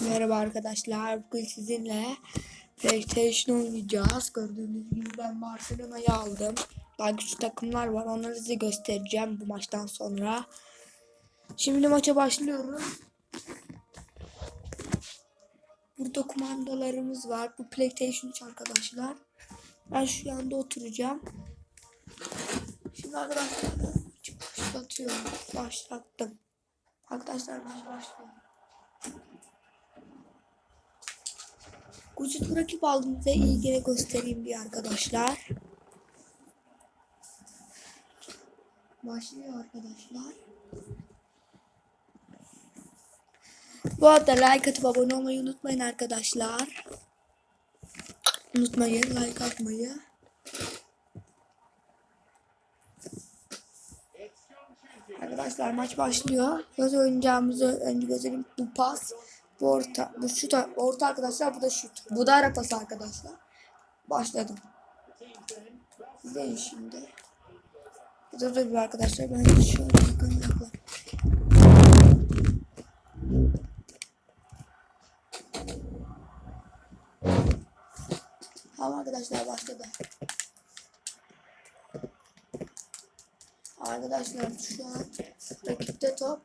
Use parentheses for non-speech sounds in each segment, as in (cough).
Merhaba arkadaşlar. Bugün sizinle PlayStation oynayacağız. Gördüğünüz gibi ben Barcelona'yı aldım. Daha güçlü takımlar var. Onları size göstereceğim bu maçtan sonra. Şimdi maça başlıyorum. Burada kumandalarımız var. Bu PlayStation 3 arkadaşlar. Ben şu anda oturacağım. Şimdi arkadaşlar başlatıyorum. Başlattım. Arkadaşlar maç başlıyor. Güçlü rakip aldım iyi gene göstereyim bir arkadaşlar. Başlıyor arkadaşlar. Bu arada like atıp abone olmayı unutmayın arkadaşlar. Unutmayın like atmayı. Arkadaşlar maç başlıyor. Nasıl oynayacağımızı önce göstereyim. Bu pas, bu orta, bu şut, orta arkadaşlar, bu da şut. Bu da ara arkadaşlar. Başladım. İzleyin şimdi. Dur dur bir arkadaşlar ben şöyle yakla. Tamam arkadaşlar başladı. Arkadaşlar şu an rakipte top.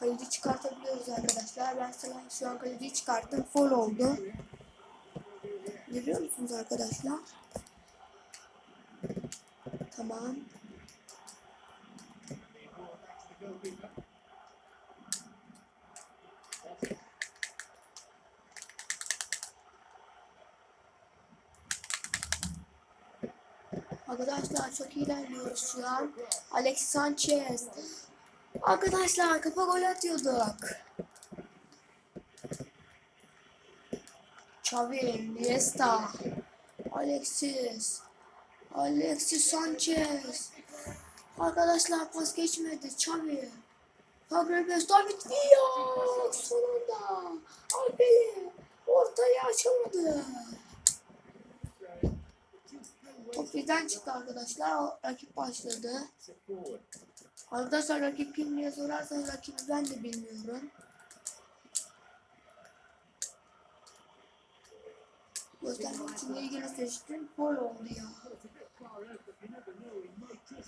Kaleci çıkartabiliyoruz arkadaşlar. Ben sana şu an kaleciyi çıkarttım. Foul oldu. Görüyor musunuz arkadaşlar? Tamam. Arkadaşlar çok ilerliyoruz şu an. Alex Sanchez. Arkadaşlar kafa gol atıyorduk. Xavi, Iniesta, Alexis, Alexis Sanchez. Arkadaşlar pas geçmedi. Xavi. Fabregas, David Villa. Sonunda. Albeli. Ortaya açamadı. Top bizden çıktı arkadaşlar. Rakip başladı. Arkadaşlar rakip kim diye sorarsanız rakibi ben de bilmiyorum. Göstermek için ilgili seçtim. Gol oldu ya.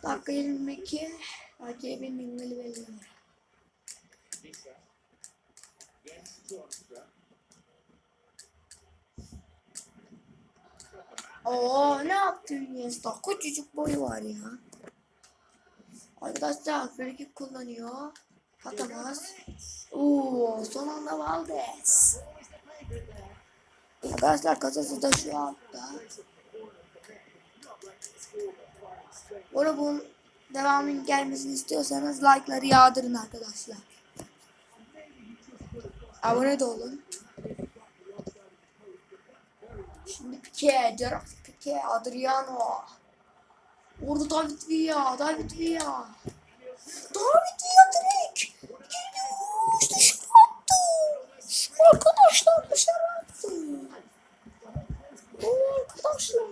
Dakika 22. Rakibin mingili belli. Oo ne yaptın Iniesta? Küçücük boyu var ya. Arkadaşlar frikik kullanıyor. Atamaz. Oo son anda Valdes. Arkadaşlar kasası da şu altta. Orada bunun devamının gelmesini istiyorsanız like'ları yağdırın arkadaşlar. Abone de olun. Şimdi Pique, Gerard Pique, Adriano. Orada David Villa, David Villa. David Villa direkt. Vuruş dışarı attı. Arkadaşlar dışarı attı. Oo, arkadaşlar.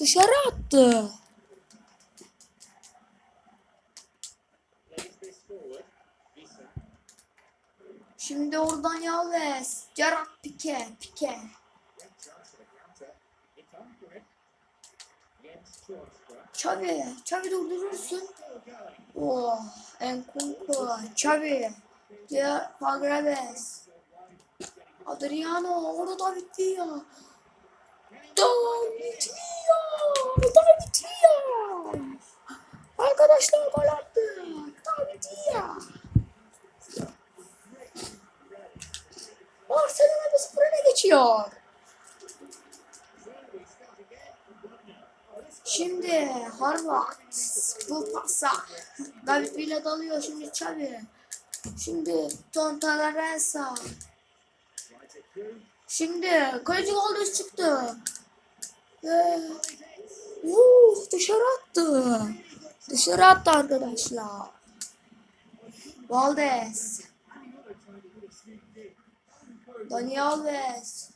Dışarı attı. Şimdi oradan Yalves. Gerard Pique, Pique. Xavi, Xavi durdurursun. Oh, Enkunku, Xavi, ya Fagreves, Adriano, orada David Villa. David Villa, David Villa. Arkadaşlar gol attı. David Villa. Barcelona 1-0 öne geçiyor. Şimdi Harvard bu pasa David Villa dalıyor şimdi Xavi. Şimdi Tontalarensa. Şimdi kaleci Goldes çıktı. Uh, dışarı attı. Dışarı attı arkadaşlar. Valdes. Dani Alves.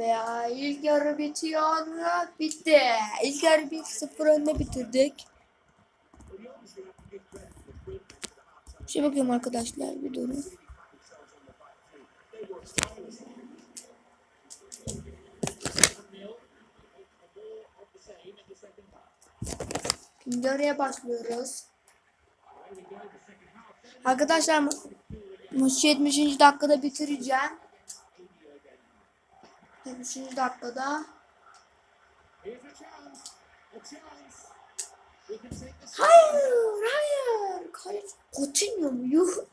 Veya ilk yarı bitiyor? Bitti. İlk yarı 1-0 önde bitirdik. Şey bakıyorum arkadaşlar bir durun. Yarıya başlıyoruz. Arkadaşlar ma- maçı 70. dakikada bitireceğim. 70. dakikada. Hayır, hayır. Kaleci Coutinho mu? Yuh.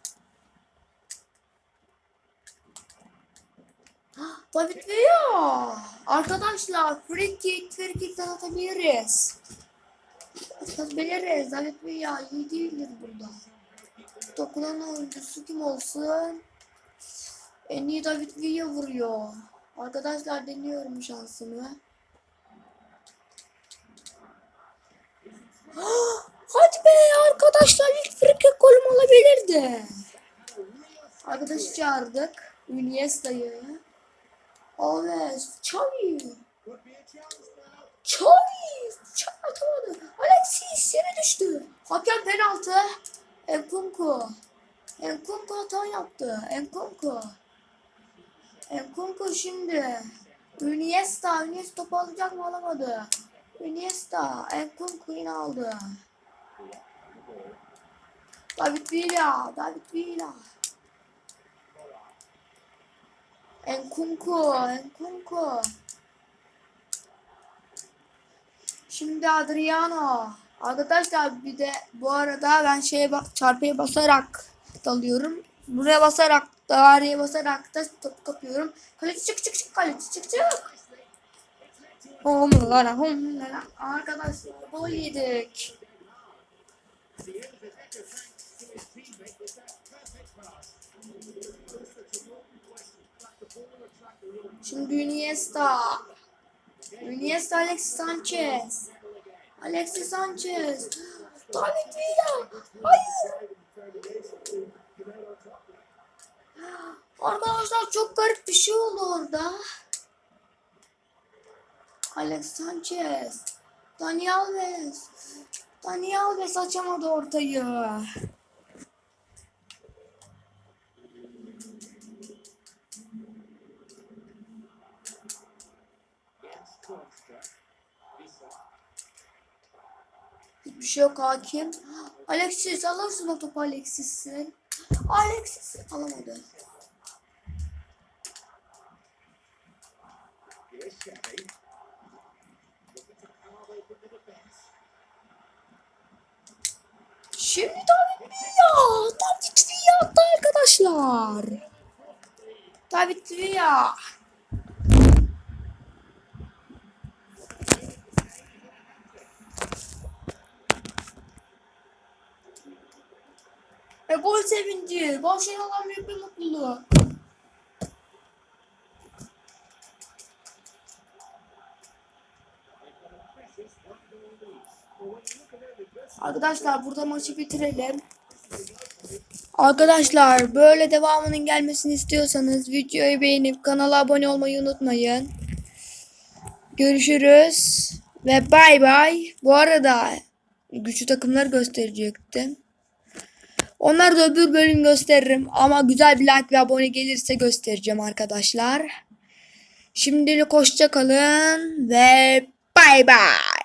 Ah, David Villa. Arkadaşlar free kick, free kick'ten atabiliriz. Atabiliriz. David Villa iyi değildir burada. Dokunan oyuncusu kim olsun? En iyi David Villa vuruyor. Arkadaşlar deniyorum şansımı. (gasps) Hadi be arkadaşlar ilk frikik golüm olabilirdi. Arkadaşı çağırdık. Iniesta'yı. Alves. Xavi. Xavi. Xavi atamadı. Alexis yere düştü. Hakem penaltı. Enkunku. Enkunku hata yaptı. Enkunku. Enkunku şimdi. Iniesta. Iniesta topu alacak mı alamadı. Iniesta. Enkunku yine aldı. David Villa. David Villa. Enkunku. Enkunku. Şimdi Adriano. Arkadaşlar bir de bu arada ben şeye bak çarpıya basarak dalıyorum. Buraya basarak daireye basarak da top kapıyorum. Kaleci çık çık çık kaleci çık çık. Homlara homlara. Arkadaşlar gol yedik. Şimdi Iniesta. Iniesta Alexis Sanchez. Alexis Sanchez. David Villa. Hayır. Arkadaşlar çok garip bir şey oldu orada. Alex Sanchez. Dani Alves. Dani Alves açamadı ortayı. Hiçbir şey yok hakim. Alexis alırsın o topu Alexis'in. Alexis alamadı. Şimdi David Villa. David Villa arkadaşlar. David Villa. Gol sevinci. Boşuna olan büyük bir mutluluk. Arkadaşlar burada maçı bitirelim. Arkadaşlar böyle devamının gelmesini istiyorsanız videoyu beğenip kanala abone olmayı unutmayın. Görüşürüz ve bay bay. Bu arada güçlü takımları gösterecektim. Onları da öbür bölüm gösteririm ama güzel bir like ve abone gelirse göstereceğim arkadaşlar. Şimdilik hoşça kalın ve bay bay.